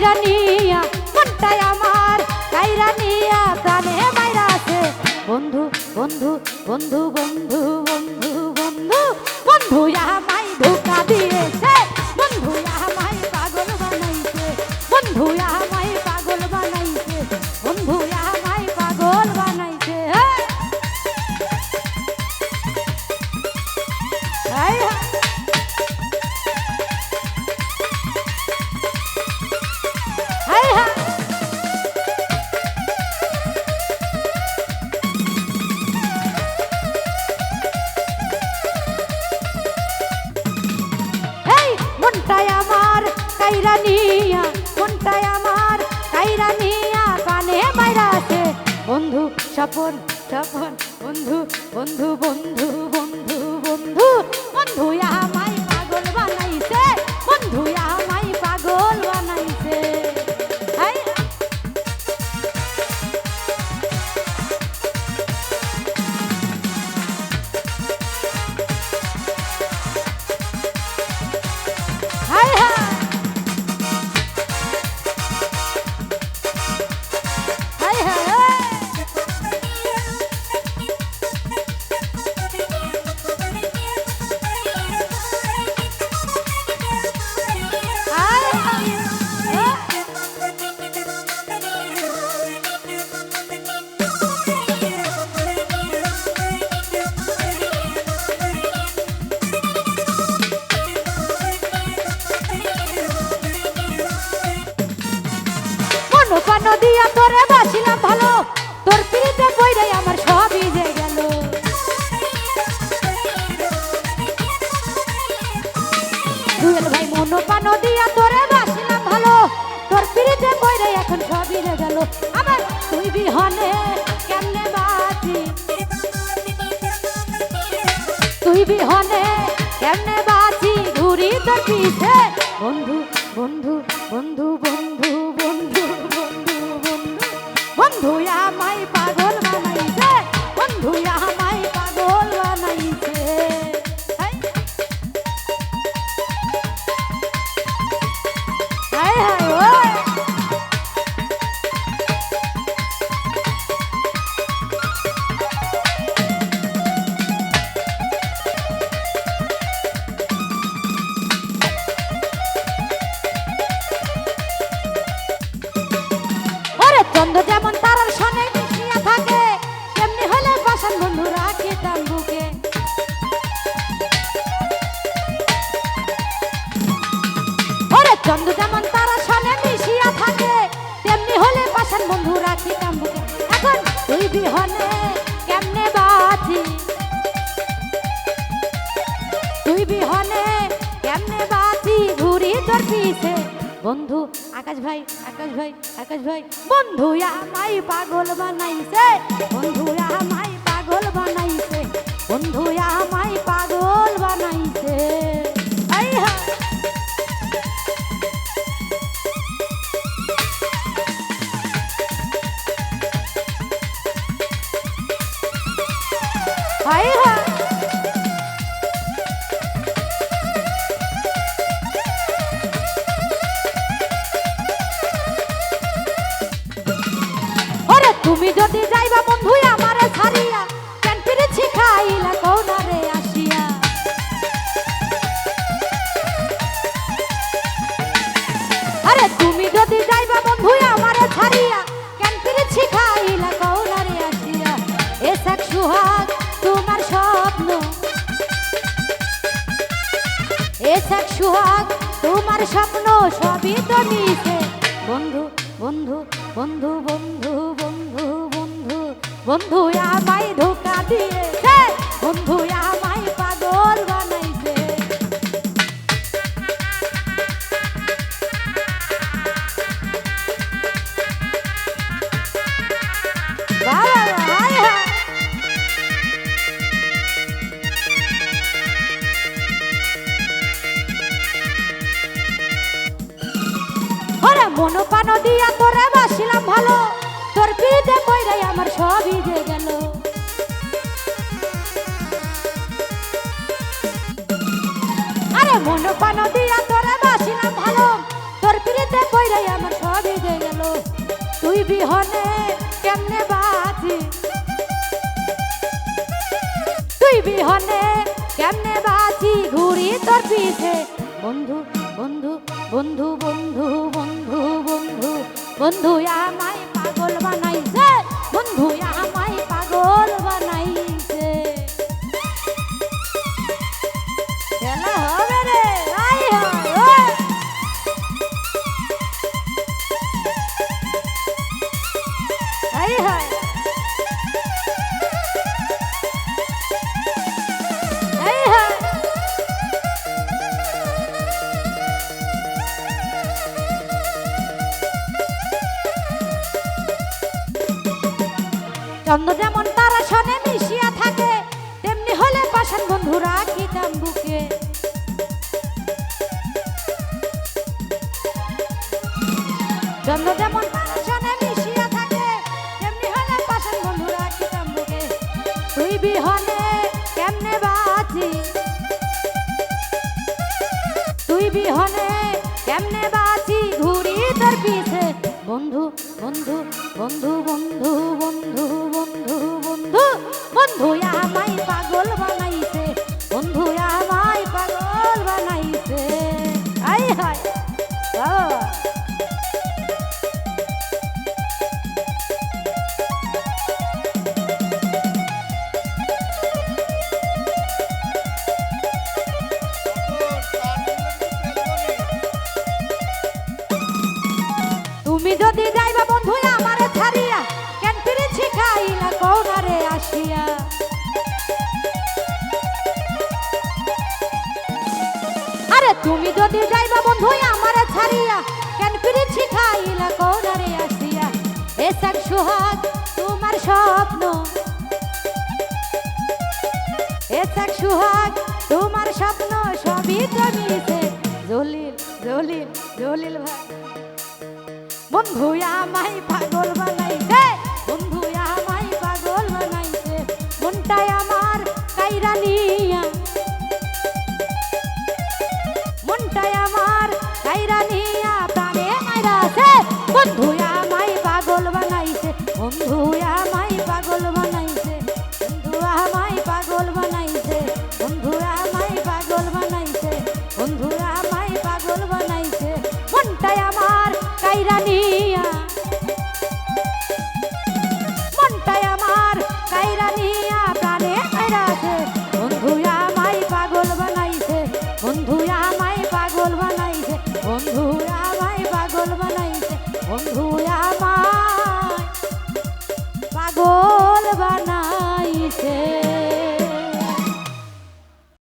কাইরা নিয়া মনটাই আমার কাইরা নিয়া প্রাণে মাইরা আছে বন্ধু বন্ধু বন্ধু বন্ধু বন্ধু বন্ধু বন্ধু আমায় মনটাই আমার কাইরা নিয়া মনটাই আমার কাইরা নিয়া কানে মাইরা আছে বন্ধু স্বপন স্বপন বন্ধু বন্ধু বন্ধু বন্ধু বন্ধু বন্ধু আমায় ভালো? তোর আমার ভাই ভালো। আমার তুই বিহনে তুই বিহনে ঘুরি বন্ধু বন্ধু বন্ধু বন্ধু। বন্ধু আমায় পাগল বানাইছে বন্ধু আমায় পাগল বানাইছে। হাই। বন্ধু, আকাশ ভাই আকাশ ভাই আকাশ ভাই। বন্ধু আমায় পাগল বানাইছে। বন্ধু আমায় পাগল বানাইছে। বন্ধু আমায় পাগল বানাইছে। I Ha. হাই তোমার স্বপ্ন সবই তো মিশে বন্ধু বন্ধু বন্ধু বন্ধু বন্ধু বন্ধু বন্ধু আমায় বিহনে কেমনে বাঁচি ঘুরি তোর পিছে বন্ধু বন্ধু বন্ধু বন্ধু বন্ধু বন্ধু বন্ধু আমায় কেমনে তুই কেমনে বন্ধু বন্ধু বন্ধু বন্ধু বন্ধু বন্ধু বন্ধু বন্ধু আমায় তুমি যদি যাইবা বন্ধু আমারে ছাড়িয়া, কেন ফিরেছি খাইলা কৌনারে আসিয়া? এসক সুহাগ, তোমার স্বপ্ন। এসক সুহাগ, তোমার স্বপ্ন, সবই জমিছে জলিল জলিল জলিল ভাই। বন্ধু, আমায় পাগল বানাইছে বন্ধু আমায় পাগল বানাইছে, বন্ধু আমায় পাগল বানাইছে, বন্ধু আমায় পাগল বানাইছে, বন্ধু আমায় পাগল বানাইছে, মনটাই আমার কাইরা মনটাই আমার কাইরা প্রাণে কাইরাছে বন্ধু আমায় পাগল বানাইছে, বন্ধু আমায় পাগল বানাইছে, বন্ধু আমায় পাগল বানাইছে, বন্ধু আমায় cô